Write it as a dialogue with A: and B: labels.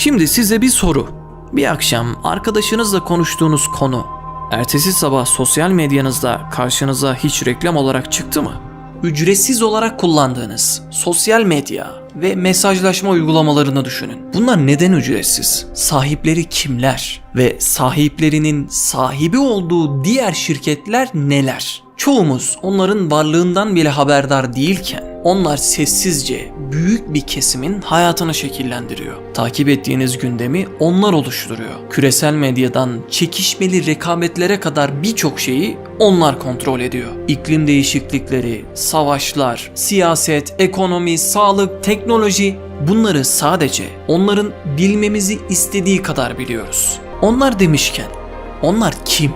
A: Şimdi size bir soru. Bir akşam arkadaşınızla konuştuğunuz konu ertesi sabah sosyal medyanızda karşınıza hiç reklam olarak çıktı mı? Ücretsiz olarak kullandığınız sosyal medya ve mesajlaşma uygulamalarını düşünün. Bunlar neden ücretsiz? Sahipleri kimler? Ve sahiplerinin sahibi olduğu diğer şirketler neler? Çoğumuz onların varlığından bile haberdar değilken onlar sessizce büyük bir kesimin hayatını şekillendiriyor. Takip ettiğiniz gündemi onlar oluşturuyor. Küresel medyadan çekişmeli rekabetlere kadar birçok şeyi onlar kontrol ediyor. İklim değişiklikleri, savaşlar, siyaset, ekonomi, sağlık, teknoloji bunları sadece onların bilmemizi istediği kadar biliyoruz. Onlar demişken onlar kim?